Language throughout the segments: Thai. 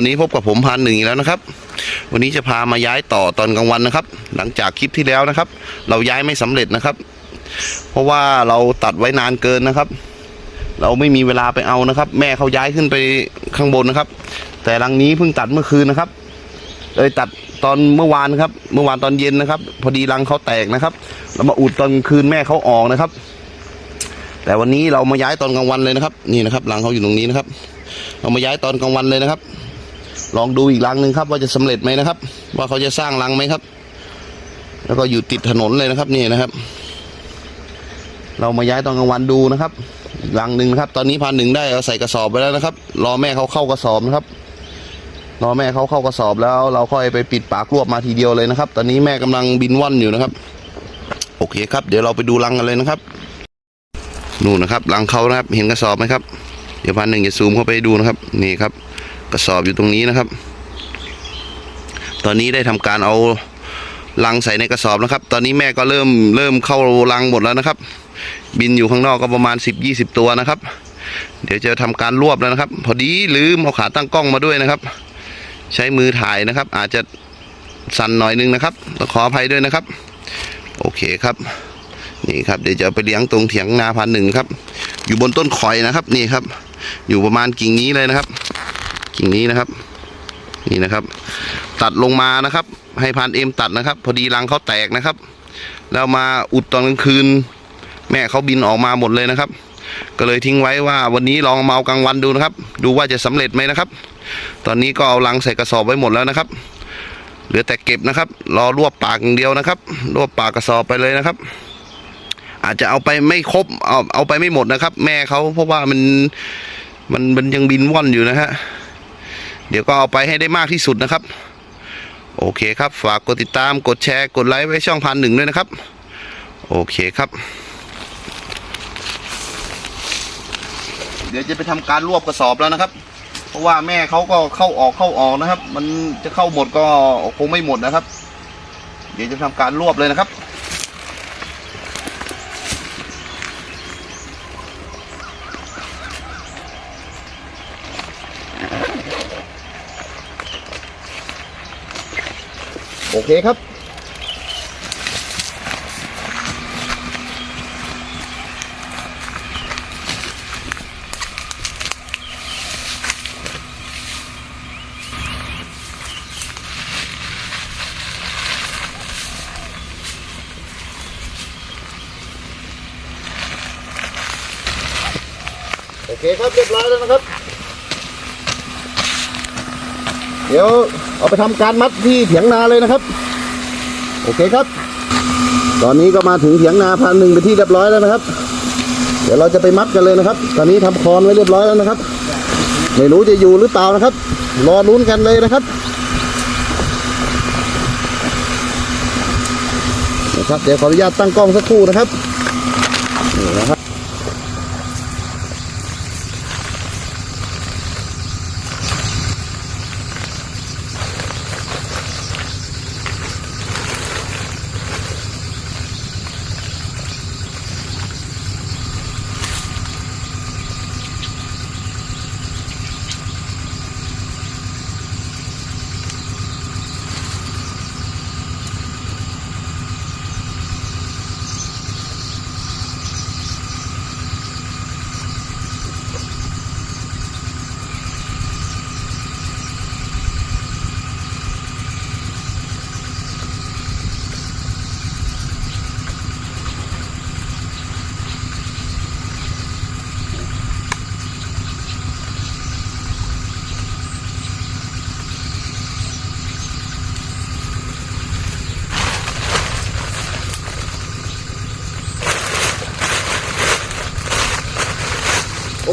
วันนี้พบกับผมพันหนึ่งอีกแล้วนะครับ วันนี้จะพามาย้ายต่อตอนกลางวันนะครับ หลังจากคลิปที่แล้วนะครับ เราย้ายไม่สำเร็จนะครับ เพราะว่าเราตัดไว้นานเกินนะครับ เราไม่มีเวลาไปเอานะครับ แม่เขาย้ายขึ้นไปข้างบนนะครับ แต่รังนี้เพิ่งตัดเมื่อคืนนะครับเอยตัดตอนเมื่อวานครับ เมื่อวานตอนเย็นนะครับ พอดีรังเขาแตกนะครับเรามาอุดตอนคืนแม่เขาออกนะครับ แต่วันนี้เรามาย้ายตอนกลางวันเลยนะครับ นี่นะครับรังเขาอยู่ตรงนี้นะครับ เรามาย้ายตอนกลางวันเลยนะครับ ลองดูอีกรังหนึ่งครับ ว่าจะสำเร็จไหมนะครับ ว่าเขาจะสร้างรังไหมครับ แล้วก็อยู่ติดถนนเลยนะครับนี่นะครับ เรามาย้ายตอนกลางวันดูนะครับรังหนึ่งนะครับ ตอนนี้พันหนึ่งได้เอาใส่กระสอบไปแล้วนะครับ รอแม่เขาเข้ากระสอบนะครับ รอแม่เขาเข้ากระสอบแล้ว เราค่อยไปปิดปากรวบมาทีเดียวเลยนะครับ ตอนนี้แม่กำลังบินว่อนอยู่นะครับ โอเคครับ เดี๋ยวเราไปดูรังกันเลยนะครับนู่นนะครับรังเขานะครับ เห็นกระสอบไหมครับ เดี๋ยวพันหนึ่งจะซูมเข้าไปดูนะครับ นี่ครับ กระสอบอยู่ตรงนี้นะครับ ตอนนี้ได้ทำการเอารังใส่ในกระสอบนะครับ ตอนนี้แม่ก็เริ่มเริ่มเข้ารังหมดแล้วนะครับ บินอยู่ข้างนอกก็ประมาณ 10-20 ตัวนะครับ เดี๋ยวจะทำการรวบแล้วนะครับ พอดีลืมเอาขาตั้งกล้องมาด้วยนะครับ ใช้มือถ่ายนะครับ อาจจะสั่นหน่อยนึงนะครับต้องขออภัยด้วยนะครับ โอเคครับ นี่ครับเดี๋ยวจะไปเลี้ยงตรงเถียงนาพันหนึ่งครับ อยู่บนต้นข่อยนะครับนี่ครับ อยู่ประมาณกิ่งนี้เลยนะครับ กิ่งนี้นะครับ นี่นะครับ ตัดลงมานะครับ ให้พันเอ็มตัดนะครับ พอดีรังเขาแตกนะครับ แล้วมาอุดตอนกลางคืน แม่เขาบินออกมาหมดเลยนะครับ ก็เลยทิ้งไว้ว่าวันนี้ลองเอากลางวันดูนะครับ ดูว่าจะสำเร็จไหมนะครับ ตอนนี้ก็เอารังใส่กระสอบไว้หมดแล้วนะครับ เหลือแต่เก็บนะครับ รอรวบปากอย่างเดียวนะครับ รวบปากกระสอบไปเลยนะครับอาจจะเอาไปไม่ครบเอาเอาไปไม่หมดนะครับ แม่เขาเพราะว่ามันมันมันยังบินว่อนอยู่นะฮะ เดี๋ยวก็เอาไปให้ได้มากที่สุดนะครับ โอเคครับ ฝากกดติดตามกดแชร์กดไลค์ไว้ช่องพันหนึ่งด้วยนะครับ โอเคครับ เดี๋ยวจะไปทำการรวบกระสอบแล้วนะครับ เพราะว่าแม่เขาก็เข้าออกเข้าออกนะครับ มันจะเข้าหมดก็คงไม่หมดนะครับ เดี๋ยวจะทำการรวบเลยนะครับ โอเคครับ โอเคครับ เรียบร้อยแล้วนะครับ เดี๋ยวเอาไปทำการมัดที่เถียงนาเลยนะครับ โอเคครับ ตอนนี้ก็มาถึงเถียงนาพันหนึ่งไปนที่เรียบร้อยแล้วนะครับ เดี๋ยวเราจะไปมัดกันเลยนะครับ ตอนนี้ทำคอนไว้เรียบร้อยแล้วนะครับ ไม่รู้จะอยู่หรือเปล่านะครับ รอลุ้นกันเลยนะครับนะครับเดี๋ยวขออนุญาตตั้งกล้องสักครู่นะครับนี่นะครับ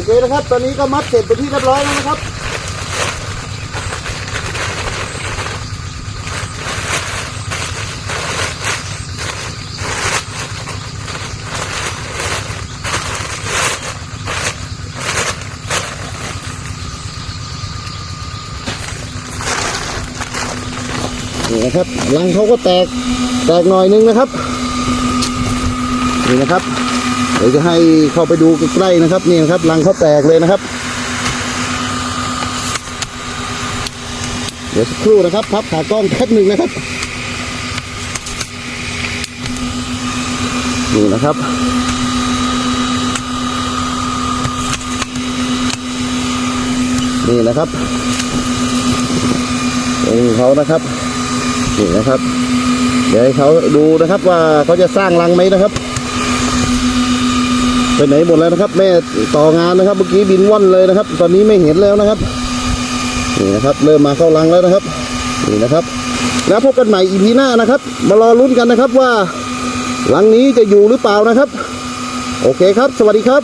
เคนะครับ ตอนนี้ก็มัดเสร็จไปนที่เรียบร้อยแล้วนะครับนี่นะครับรังเขาก็แตกแตกหน่อยนึงนะครับ นี่นะครับ เดี๋ยวจะให้เข้าไปดูใกล้ๆนะครับ นี่นะครับรังเขาแตกเลยนะครับ เดี๋ยวสักครู่นะครับพับขากล้องแป๊บหนึ่งนะครับนี่นะครับนี่นะครับองเขานะครับ นี่นะครับ เดี๋ยวให้เขาดูนะครับว่าเขาจะสร้างรังไหมนะครับ ไปไหนหมดแล้วนะครับ แม่ต่องานนะครับ เมื่อกี้บินว่อนเลยนะครับ ตอนนี้ไม่เห็นแล้วนะครับนี่นะครับ เริ่มมาเข้ารังแล้วนะครับนี่นะครับ แล้วพบกันใหม่อีพีหน้านะครับ มารอลุ้นกันนะครับว่ารังนี้จะอยู่หรือเปล่านะครับ โอเคครับ สวัสดีครับ